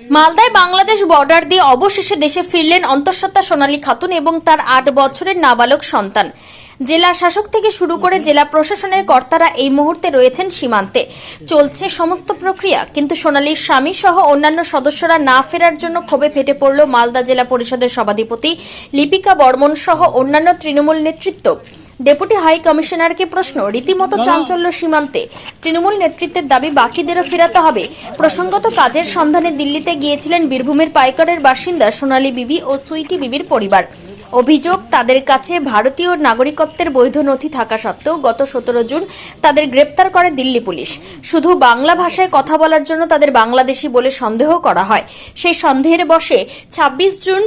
মালদায় বাংলাদেশ বর্ডার দিয়ে অবশেষে দেশে ফিরলেন অন্তঃসত্ত্বা সোনালী খাতুন এবং তার আট বছরের নাবালক সন্তান। জেলা শাসক থেকে শুরু করে জেলা প্রশাসনের কর্তারা এই মুহূর্তে রয়েছেন সীমান্তে। চলছে সমস্ত প্রক্রিয়া কিন্তু সোনালীর স্বামী সহ অন্যান্য সদস্যরা না ফেরার জন্য ক্ষোভে ফেটে পড়ল মালদা জেলা পরিষদের সভাধিপতি লিপিকা বর্মন সহ অন্যান্য তৃণমূল নেতৃত্ব। ডেপুটি হাই কমিশনারকে প্রশ্ন রীতিমতো চাঞ্চল্য সীমান্তে। তৃণমূল নেতৃত্বের দাবি বাকিদেরও ফেরাতে হবে। প্রসঙ্গত কাজের সন্ধানে দিল্লিতে গিয়েছিলেন বীরভূমের পাইকারের বাসিন্দা সোনালী বিবি ও সুইটি বিবির পরিবার। অভিযোগ, তাদের কাছে ভারতীয় নাগরিকত্বের বৈধ নথি থাকা সত্ত্বেও গত সতেরো জুন তাদের গ্রেপ্তার করে দিল্লি পুলিশ। শুধু বাংলা ভাষায় কথা বলার জন্য তাদের বাংলাদেশি বলে সন্দেহ করা হয়। সেই সন্দেহের বসে ২৬ জুন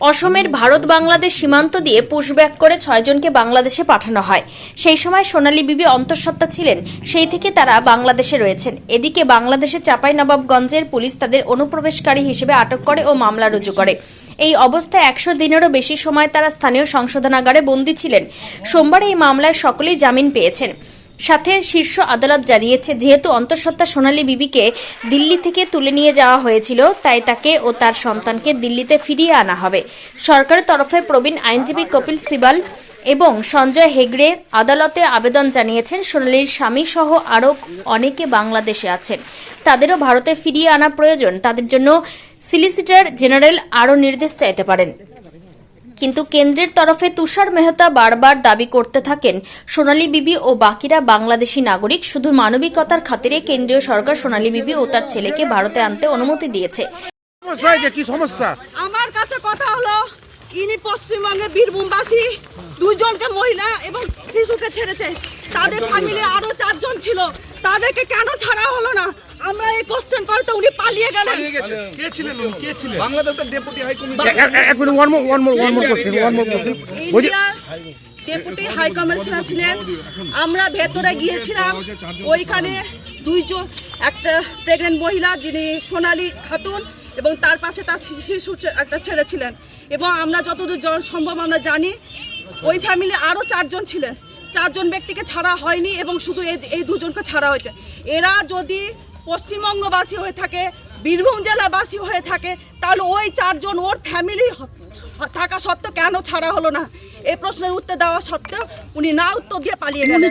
অসমের ভারত বাংলাদেশ সীমান্ত দিয়ে পুশব্যাক করে ছয়জনকে বাংলাদেশে পাঠানো হয়। সেই সময় সোনালী বিবি অন্তঃসত্ত্বা ছিলেন, সেই থেকে তারা বাংলাদেশে রয়েছেন। এদিকে বাংলাদেশে বাংলাদেশের চাঁপাইনবাবগঞ্জের পুলিশ তাদের অনুপ্রবেশকারী হিসেবে আটক করে ও মামলা রুজু করে। এই অবস্থায় একশো দিনেরও বেশি সময় তারা স্থানীয় সংশোধনাগারে বন্দী ছিলেন। সোমবার এই মামলায় সকলেই জামিন পেয়েছেন। সাথে শীর্ষ আদালত জানিয়েছে, যেহেতু অন্তঃসত্ত্বা সোনালী বিবিকে দিল্লি থেকে তুলে নিয়ে যাওয়া হয়েছিল, তাই তাকে ও তার সন্তানকে দিল্লিতে ফিরিয়ে আনা হবে। সরকারের তরফে প্রবীণ আইনজীবী কপিল সিবাল এবং সঞ্জয় হেগড়ে আদালতে আবেদন জানিয়েছেন, সোনালীর স্বামী সহ আরও অনেকে বাংলাদেশে আছেন। তাদেরও ভারতে ফিরিয়ে আনা প্রয়োজন। তাদের জন্য সিলিসিটার জেনারেল আরও নির্দেশ চাইতে পারেন। কিন্তু কেন্দ্রের তরফে তুষার মেহতা বারবার দাবি করতে থাকেন। সোনালী বিবি ও বাকিরা বাংলাদেশি নাগরিক শুধু মানবিকতার খাতিরে কেন্দ্রীয় সরকার সোনালী বিবি ও তার ছেলেকে ভারতে আনতে অনুমতি দিয়েছে। সমস্যা কি সমস্যা? আমার কাছে কথা হলো ইনি পশ্চিমবঙ্গে বীরভূমবাসী দুজনকে মহিলা এবং শিশুকে ছেড়েছে। তাদের ফ্যামিলি আরও চারজন ছিল। তাদেরকে কেন ছাড়া হলো না? আমরা এই কোশ্চেন করতে উনি পালিয়ে গেলেন। কে ছিলেন উনি? কে ছিলেন? বাংলাদেশের ডেপুটি হাই এক minute one more one more one more question one more question deputy high commissioner ছিলেন। আমরা ভেতরে গিয়েছিলাম। ওইখানে দুইজন একটা প্রেগনেন্ট মহিলা যিনি সোনালী খাতুন এবং তার পাশে তার শি- শিশু একটা ছেলে ছিলেন। এবং আমরা যতদূর সম্ভব আমরা জানি ওই ফ্যামিলি আরও চারজন ছিলেন। চারজন ব্যক্তিকে ছাড়া হয়নি এবং শুধু এই এই দুজনকে ছাড়া হয়েছে। এরা যদি পশ্চিমবঙ্গবাসী হয়ে থাকে বীরভূম জেলাবাসী হয়ে থাকে তাহলে ওই চারজন ওর ফ্যামিলি থাকা সত্ত্বেও কেন ছাড়া হলো না? এই প্রশ্নের উত্তর দেওয়া সত্ত্বেও উনি না উত্তর দিয়ে পালিয়ে গেলেন।